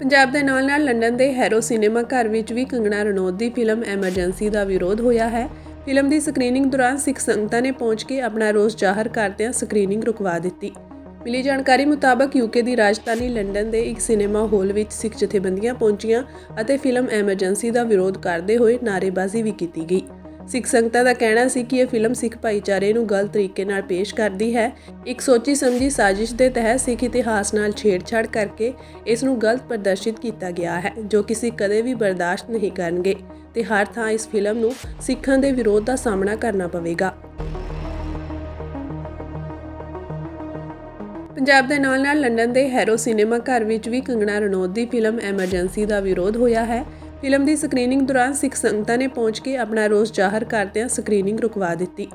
ਪੰਜਾਬ ਦੇ ਨਾਲ-ਨਾਲ ਲੰਡਨ ਦੇ ਹੈਰੋ ਸਿਨੇਮਾ ਘਰ ਵਿੱਚ ਵੀ ਕੰਗਣਾ ਰਣੌਤ ਦੀ ਫਿਲਮ ਐਮਰਜੈਂਸੀ ਦਾ ਵਿਰੋਧ ਹੋਇਆ ਹੈ। ਫਿਲਮ ਦੀ ਸਕਰੀਨਿੰਗ ਦੌਰਾਨ ਸਿੱਖ ਸੰਗਤਾਂ ਨੇ ਪਹੁੰਚ ਕੇ ਆਪਣਾ ਰੋਸ ਜ਼ਾਹਰ ਕਰਦਿਆਂ ਸਕਰੀਨਿੰਗ ਰੁਕਵਾ ਦਿੱਤੀ। ਮਿਲੀ ਜਾਣਕਾਰੀ ਮੁਤਾਬਕ ਯੂਕੇ ਦੀ ਰਾਜਧਾਨੀ ਲੰਡਨ ਦੇ ਇੱਕ ਸਿਨੇਮਾ ਹਾਲ ਵਿੱਚ ਸਿੱਖ ਜਥੇਬੰਦੀਆਂ ਪਹੁੰਚੀਆਂ ਅਤੇ ਫਿਲਮ ਐਮਰਜੈਂਸੀ ਦਾ ਵਿਰੋਧ ਕਰਦੇ ਹੋਏ ਨਾਅਰੇਬਾਜ਼ੀ ਵੀ ਕੀਤੀ ਗਈ। ਸਿੱਖ ਸੰਗਤਾਂ ਦਾ ਕਹਿਣਾ ਸੀ ਕਿ ਇਹ ਫਿਲਮ ਸਿੱਖ ਭਾਈਚਾਰੇ ਨੂੰ ਗਲਤ ਤਰੀਕੇ ਨਾਲ ਪੇਸ਼ ਕਰਦੀ ਹੈ। ਇੱਕ ਸੋਚੀ ਸਮਝੀ ਸਾਜ਼ਿਸ਼ ਦੇ ਤਹਿਤ ਸਿੱਖ ਇਤਿਹਾਸ ਨਾਲ ਛੇੜਛਾੜ ਕਰਕੇ ਇਸ ਨੂੰ ਗਲਤ ਪ੍ਰਦਰਸ਼ਿਤ ਕੀਤਾ ਗਿਆ ਹੈ, ਜੋ ਕਿਸੇ ਕਦੇ ਵੀ ਬਰਦਾਸ਼ਤ ਨਹੀਂ ਕਰਨਗੇ ਤੇ ਹਰ ਥਾਂ ਇਸ ਫਿਲਮ ਨੂੰ ਸਿੱਖਾਂ ਦੇ ਵਿਰੋਧ ਦਾ ਸਾਹਮਣਾ ਕਰਨਾ ਪਵੇਗਾ। ਪੰਜਾਬ ਦੇ ਨਾਲ-ਨਾਲ ਲੰਡਨ ਦੇ ਹੈਰੋ ਸਿਨੇਮਾ ਘਰ ਵਿੱਚ ਵੀ ਕੰਗਣਾ ਰਣੌਤ ਦੀ ਫਿਲਮ ਐਮਰਜੈਂਸੀ ਦਾ ਵਿਰੋਧ ਹੋਇਆ ਹੈ। ਫਿਲਮ ਦੀ ਸਕਰੀਨਿੰਗ ਦੌਰਾਨ ਸਿੱਖ ਸੰਗਤਾਂ ਨੇ ਪਹੁੰਚ ਕੇ ਆਪਣਾ ਰੋਸ ਜ਼ਾਹਰ ਕਰਦਿਆਂ ਸਕਰੀਨਿੰਗ ਰੁਕਵਾ ਦਿੱਤੀ।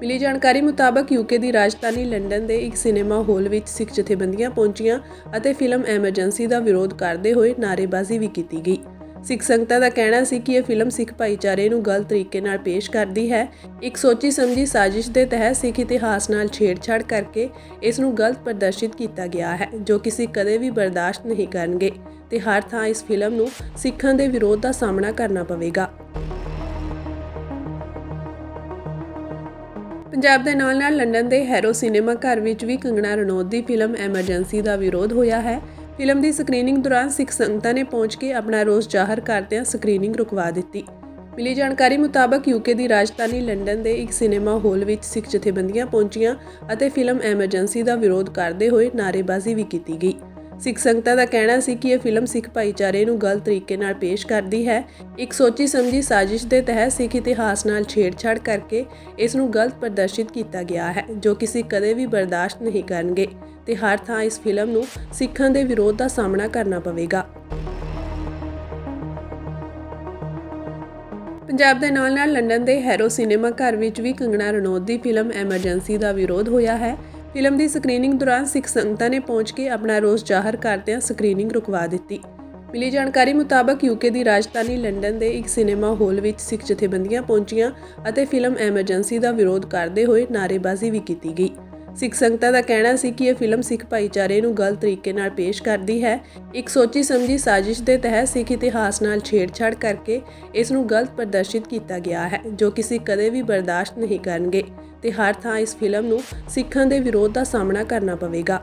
ਮਿਲੀ ਜਾਣਕਾਰੀ ਮੁਤਾਬਕ ਯੂਕੇ ਦੀ ਰਾਜਧਾਨੀ ਲੰਡਨ ਦੇ ਇੱਕ ਸਿਨੇਮਾ ਹਾਲ ਵਿੱਚ ਸਿੱਖ ਜਥੇਬੰਦੀਆਂ ਪਹੁੰਚੀਆਂ ਅਤੇ ਫਿਲਮ ਐਮਰਜੈਂਸੀ ਦਾ ਵਿਰੋਧ ਕਰਦੇ ਹੋਏ ਨਾਅਰੇਬਾਜ਼ੀ ਵੀ ਕੀਤੀ ਗਈ। ਸਿੱਖ ਸੰਗਤਾਂ ਦਾ ਕਹਿਣਾ ਸੀ ਕਿ ਇਹ ਫਿਲਮ ਸਿੱਖ ਭਾਈਚਾਰੇ ਨੂੰ ਗਲਤ ਤਰੀਕੇ ਨਾਲ ਪੇਸ਼ ਕਰਦੀ ਹੈ। ਇੱਕ ਸੋਚੀ ਸਮਝੀ ਸਾਜ਼ਿਸ਼ ਦੇ ਤਹਿਤ ਸਿੱਖ ਇਤਿਹਾਸ ਨਾਲ ਛੇੜਛਾੜ ਕਰਕੇ ਇਸ ਨੂੰ ਗਲਤ ਪ੍ਰਦਰਸ਼ਿਤ ਕੀਤਾ ਗਿਆ ਹੈ, ਜੋ ਕਿਸੇ ਕਦੇ ਵੀ ਬਰਦਾਸ਼ਤ ਨਹੀਂ ਕਰਨਗੇ ਤੇ ਹਰ ਥਾਂ ਇਸ ਫਿਲਮ ਨੂੰ ਸਿੱਖਾਂ ਦੇ ਵਿਰੋਧ ਦਾ ਸਾਹਮਣਾ ਕਰਨਾ ਪਵੇਗਾ। ਪੰਜਾਬ ਦੇ ਨਾਲ-ਨਾਲ ਲੰਡਨ ਦੇ ਹੈਰੋ ਸਿਨੇਮਾ ਘਰ ਵਿੱਚ ਵੀ ਕੰਗਣਾ ਰਣੌਤ ਦੀ ਫਿਲਮ ਐਮਰਜੈਂਸੀ ਦਾ ਵਿਰੋਧ ਹੋਇਆ ਹੈ। ਫਿਲਮ ਦੀ ਸਕਰੀਨਿੰਗ ਦੌਰਾਨ ਸਿੱਖ ਸੰਗਤਾਂ ਨੇ ਪਹੁੰਚ ਕੇ ਆਪਣਾ ਰੋਸ ਜ਼ਾਹਰ ਕਰਦਿਆਂ ਸਕਰੀਨਿੰਗ ਰੁਕਵਾ ਦਿੱਤੀ। ਮਿਲੀ ਜਾਣਕਾਰੀ ਮੁਤਾਬਕ ਯੂਕੇ ਦੀ ਰਾਜਧਾਨੀ ਲੰਡਨ ਦੇ ਇੱਕ ਸਿਨੇਮਾ ਹਾਲ ਵਿੱਚ ਸਿੱਖ ਜਥੇਬੰਦੀਆਂ ਪਹੁੰਚੀਆਂ ਅਤੇ ਫਿਲਮ ਐਮਰਜੈਂਸੀ ਦਾ ਵਿਰੋਧ ਕਰਦੇ ਹੋਏ ਨਾਅਰੇਬਾਜ਼ੀ ਵੀ ਕੀਤੀ ਗਈ। ਸਿੱਖ ਸੰਗਤਾਂ ਦਾ ਕਹਿਣਾ ਸੀ ਕਿ ਇਹ ਫਿਲਮ ਸਿੱਖ ਭਾਈਚਾਰੇ ਨੂੰ ਗਲਤ ਤਰੀਕੇ ਨਾਲ ਪੇਸ਼ ਕਰਦੀ ਹੈ। ਇੱਕ ਸੋਚੀ ਸਮਝੀ ਸਾਜ਼ਿਸ਼ ਦੇ ਤਹਿਤ ਸਿੱਖ ਇਤਿਹਾਸ ਨਾਲ ਛੇੜਛਾੜ ਕਰਕੇ ਇਸ ਨੂੰ ਗਲਤ ਪ੍ਰਦਰਸ਼ਿਤ ਕੀਤਾ ਗਿਆ ਹੈ, ਜੋ ਕਿਸੇ ਕਦੇ ਵੀ ਬਰਦਾਸ਼ਤ ਨਹੀਂ ਕਰਨਗੇ ਤੇ ਹਰ ਥਾਂ ਇਸ ਫਿਲਮ ਨੂੰ ਸਿੱਖਾਂ ਦੇ ਵਿਰੋਧ ਦਾ ਸਾਹਮਣਾ ਕਰਨਾ ਪਵੇਗਾ। ਪੰਜਾਬ ਦੇ ਨਾਲ-ਨਾਲ ਲੰਡਨ ਦੇ ਹੈਰੋ ਸਿਨੇਮਾ ਘਰ ਵਿੱਚ ਵੀ ਕੰਗਣਾ ਰਣੌਤ ਦੀ ਫਿਲਮ ਐਮਰਜੈਂਸੀ ਦਾ ਵਿਰੋਧ ਹੋਇਆ ਹੈ। ਫਿਲਮ ਦੀ ਸਕਰੀਨਿੰਗ ਦੌਰਾਨ ਸਿੱਖ ਸੰਗਤਾਂ ਨੇ ਪਹੁੰਚ ਕੇ ਆਪਣਾ ਰੋਸ ਜ਼ਾਹਰ ਕਰਦਿਆਂ ਸਕਰੀਨਿੰਗ ਰੁਕਵਾ ਦਿੱਤੀ। ਮਿਲੀ ਜਾਣਕਾਰੀ ਮੁਤਾਬਕ ਯੂਕੇ ਦੀ ਰਾਜਧਾਨੀ ਲੰਡਨ ਦੇ ਇੱਕ ਸਿਨੇਮਾ ਹਾਲ ਵਿੱਚ ਸਿੱਖ ਜਥੇਬੰਦੀਆਂ ਪਹੁੰਚੀਆਂ ਅਤੇ ਫਿਲਮ ਐਮਰਜੈਂਸੀ ਦਾ ਵਿਰੋਧ ਕਰਦੇ ਹੋਏ ਨਾਅਰੇਬਾਜ਼ੀ ਵੀ ਕੀਤੀ ਗਈ। ਸਿੱਖ ਸੰਗਤਾਂ ਦਾ ਕਹਿਣਾ ਸੀ ਕਿ ਇਹ ਫਿਲਮ ਸਿੱਖ ਭਾਈਚਾਰੇ ਨੂੰ ਗਲਤ ਤਰੀਕੇ ਨਾਲ ਪੇਸ਼ ਕਰਦੀ ਹੈ। ਇੱਕ ਸੋਚੀ ਸਮਝੀ ਸਾਜ਼ਿਸ਼ ਦੇ ਤਹਿਤ ਸਿੱਖ ਇਤਿਹਾਸ ਨਾਲ ਛੇੜਛਾੜ ਕਰਕੇ ਇਸ ਨੂੰ ਗਲਤ ਪ੍ਰਦਰਸ਼ਿਤ ਕੀਤਾ ਗਿਆ ਹੈ, ਜੋ ਕਿਸੇ ਕਦੇ ਵੀ ਬਰਦਾਸ਼ਤ ਨਹੀਂ ਕਰਨਗੇ ਤੇ ਹਰ ਥਾਂ ਇਸ ਫਿਲਮ ਨੂੰ ਸਿੱਖਾਂ ਦੇ ਵਿਰੋਧ ਦਾ ਸਾਹਮਣਾ ਕਰਨਾ ਪਵੇਗਾ।